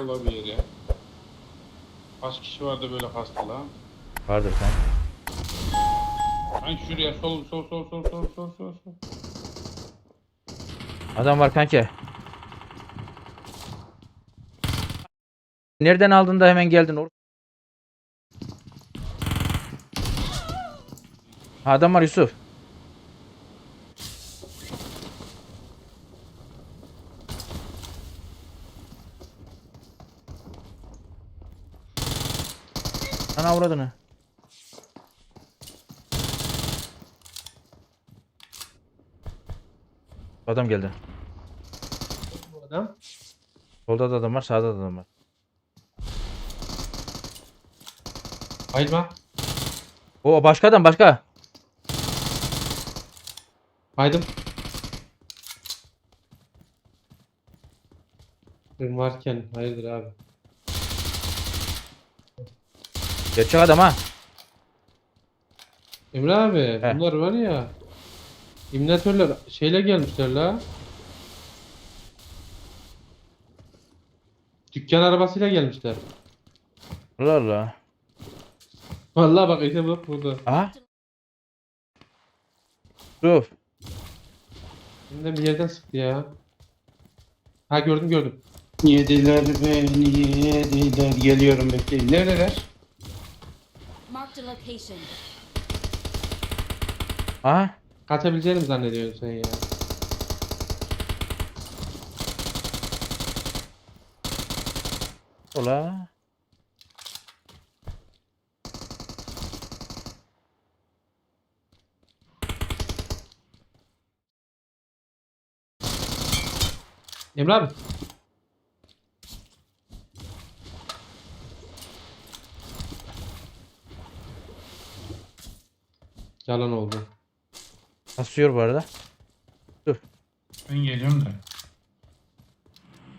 Out! olabilir ya. Kaç kişi vardı böyle lan? Vardır kanka. Hani şuraya sol sol sol sol sol sol sol sol. Adam var kanka. Nereden aldın da hemen geldin? or- adam var Yusuf. Ana avradını. Adam geldi. Bu adam. Solda da adam var, sağda da adam var. Bayılma. O başka adam başka. Baydım. Varken hayırdır abi. Gerçek adam ha. Emre abi He. bunlar var ya. İminatörler şeyle gelmişler la. Dükkan arabasıyla gelmişler. Allah Allah. Vallahi bak işte bak burada. Aha. Dur. Şimdiden bir yerden sıktı ya. Ha gördüm gördüm. Yediler beni yediler. Geliyorum bekleyin. Neredeler? Marked a location. Aha. Kaçabileceğini mi zannediyorsun sen ya? Ola. Emre abi. Yalan oldu. Kasıyor bu arada. Ben geliyorum da.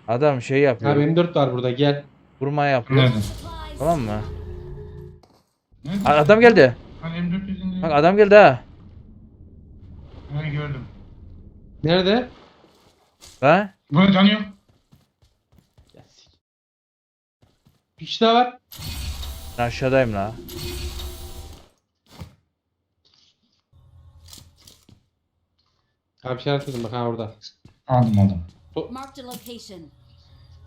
Adam şey yapıyor. Abi M4 var burada gel. Vurma yapıyor. Nerede? Tamam mı? Nerede? Adam geldi. Hani M400'ün Bak adam geldi ha. Ben gördüm. Nerede? Ha? Ya sik- Bir kişi daha var. Ben aşağıdayım la. Abi işaret edin bak ha orada. Aldım aldım. Marked a location.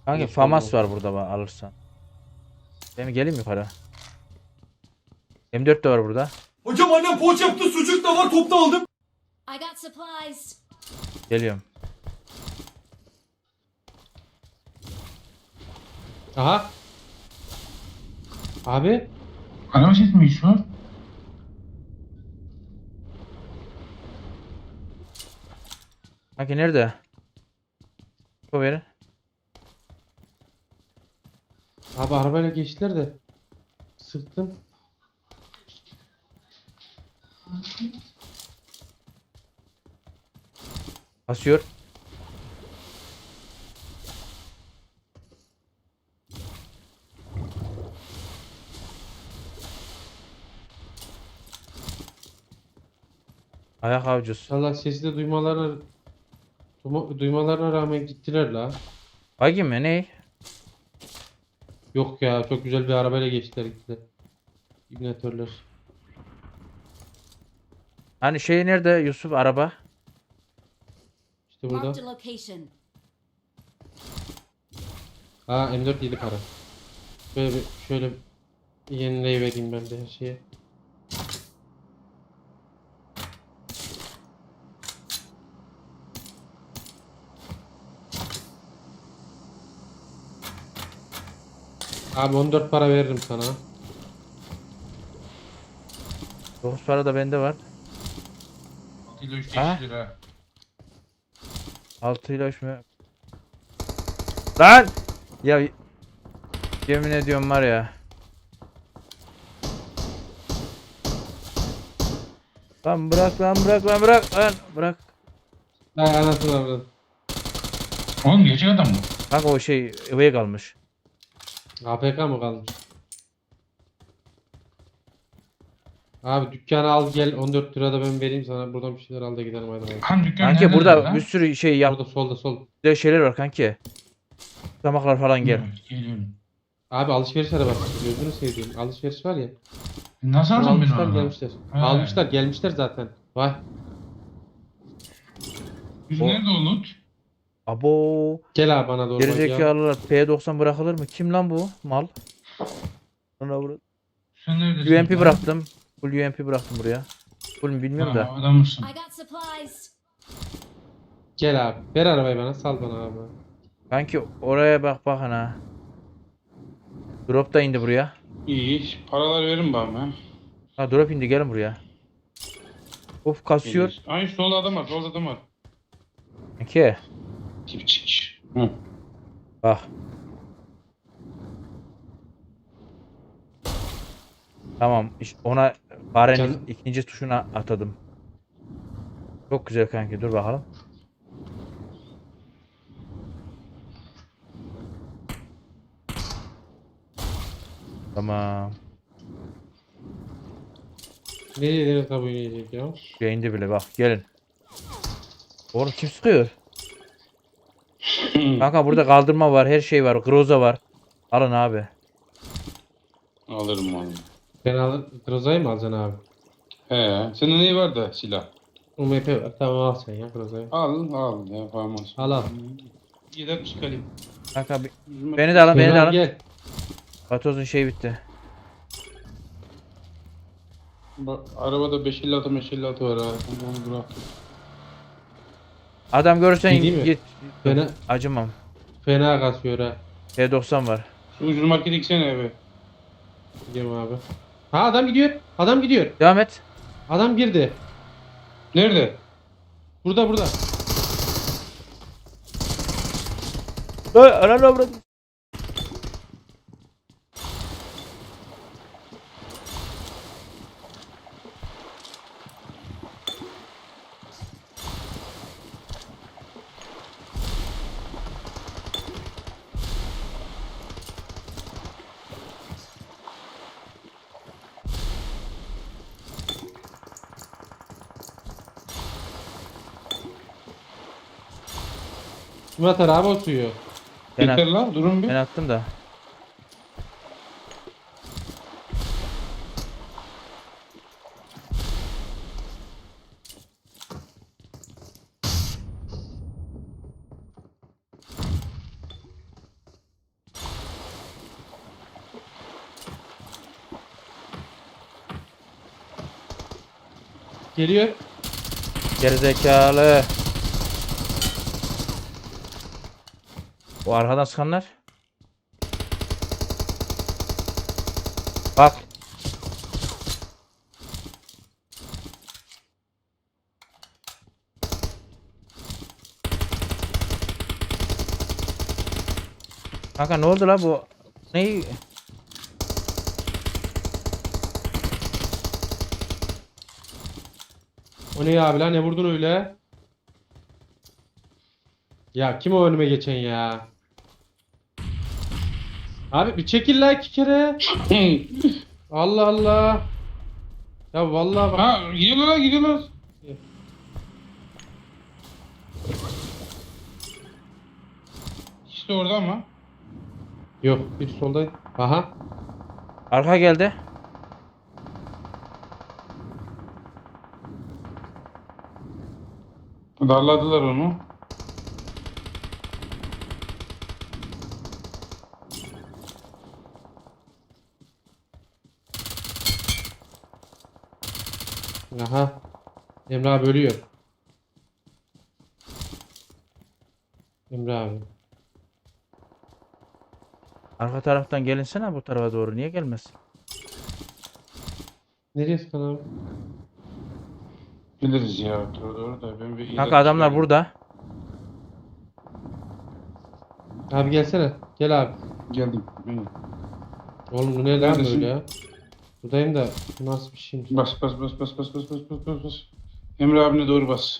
Kanka Yok, famas var burada bak alırsan. Ben geleyim yukarı. M4 de var burada. Hocam annem poğaça yaptı sucuk da var topta aldım. I got supplies. Geliyorum. Aha. Abi. Araba ses mi şu? Kanka nerede? Bu verin. Abi arabayla geçtiler de. Sıktım. Basıyor. Ayak avcısı. Allah sesi de duymalarına duyma- duymalarına rağmen gittiler la. Bagi mi ne? Yok ya çok güzel bir arabayla geçtiler gittiler. İbnatörler. Hani şey nerede Yusuf araba? İşte burada. Marked a location. Ha M4 yedi para. Şöyle bir şöyle bir yenileyivereyim ben de her şeye. Abi 14 para veririm sana. 9 para da bende var. 6 ile 3 Ha? ha. 6 ile 3 mü? Lan! Ya yemin ediyorum var ya. Lan bırak lan bırak lan bırak lan bırak. Ha anasını avradım. Oğlum gerçek adam mı? Kanka o şey eve kalmış. APK mı kalmış? Abi dükkanı al gel 14 lira da ben vereyim sana buradan bir şeyler al da gidelim hadi. bakalım. Kan dükkan Kanki nerede burada lan? bir sürü şey yap Burada solda sol. şeyler var kanki. Tutamaklar falan gel. Geliyorum. Abi alışveriş arabası. Gözünü sevdiğim. Alışveriş var ya. Nasıl aldın beni Almışlar gelmişler. He. Almışlar gelmişler zaten. Vay. Biz O- nerede o loot? Abo. Gel abi bana doğru. Gerizekalılar P90 bırakılır mı? Kim lan bu mal? Ana vur- Sen neredesin? UMP bıraktım. Full UMP bıraktım buraya. Full mü bilmiyorum da. Ha, adam mısın? I got supplies. Gel abi. Ver arabayı bana. Sal bana abi. Kanki oraya bak bakın ha. Drop da indi buraya. İyi. Paralar verin bana. Ha drop indi gelin buraya. Of kasıyor. Ay solda adam var. Solda adam var. Kanki Tipçik. Hı. bak. Tamam iş- ona farenin Can- ikinci tuşuna atadım. Çok güzel kanki dur bakalım. Tamam. Nereye deniz kabuğu yiyecek ya? Şuraya indi bile bak gelin. Oğlum kim sıkıyor? Kanka burada kaldırma var, her şey var, groza var. Alın abi. Alırım onu. Ben al Groza'yı mı alacaksın abi? He. Senin neyi var da silah? UMP var. Tamam al sen ya Groza'yı. Al al. Yapamaz. Al al. Gidelim çıkarayım. Kanka bi- beni de alın, beni de Gel abi, alın. Gel. Patozun şey bitti. Bak arabada 556 556 var ha. Onu bıraktım. Adam görürsen Gideyim mi? git. Fena, Acımam. fena kasıyor ha. T90 var. Şu ucuz markete gitsene eve. Gidiyorum abi. Ha adam gidiyor. Adam gidiyor. Devam et. Adam girdi. Nerede? Burada burada. Ay, ananı avradım. Atar abi o suyu? Ben, Yeter at- lan durun bir. ben attım da. Geliyor. Gerizekalı. O arkadan sıkanlar. Bak. Kanka ne oldu la bu? Neyi? O ne ya abi lan ne vurdun öyle? Ya kim o önüme geçen ya? Abi bir çekil la iki kere. Allah Allah. Ya vallahi bak. ha gidiyorlar gidiyorlar. İşte orada ama. Yok bir solda. Aha. Arka geldi. Darladılar onu. Aha. Emre abi ölüyor. Emre abi. Arka taraftan gelinsene bu tarafa doğru. Niye gelmez? Nereye sıkan abi? Biliriz ya. Doğru doğru da ben bir Kanka adamlar burada. Abi gelsene. Gel abi. Geldim. Hı. Oğlum bu ne lan Neredesin? böyle ya? Buradayım da nasıl bir şeymiş? Bas bas bas bas bas bas bas bas bas bas. Emre abine doğru bas.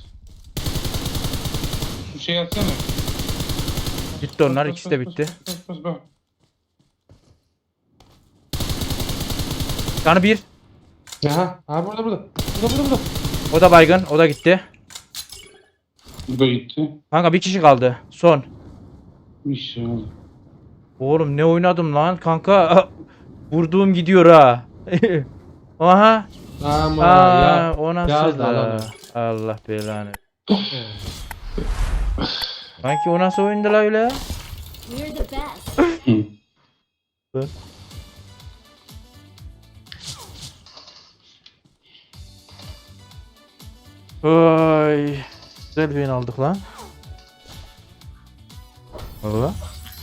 Şu şey atsana. Bitti onlar. Bas, ikisi bas, de bas, bitti. Bas bas bas. Canı bir. Aha. Abi burada burada. Burada burada burada. O da baygın. O da gitti. Bu da gitti. Kanka bir kişi kaldı. Son. İşte oldu. Oğlum ne oynadım lan kanka. Vurduğum gidiyor ha. Aha. Ama Aa, ya. o nasıl da da? alalım. Allah belanı. Sanki o nasıl oyundu la öyle? We're the best. Oy. Güzel bir oyun aldık lan. Valla.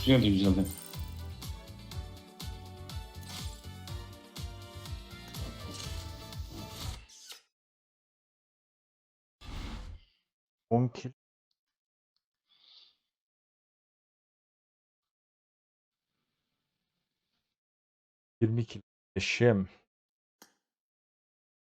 Güzeldi güzeldi. On kill. Yirmi kill. Eşeğim.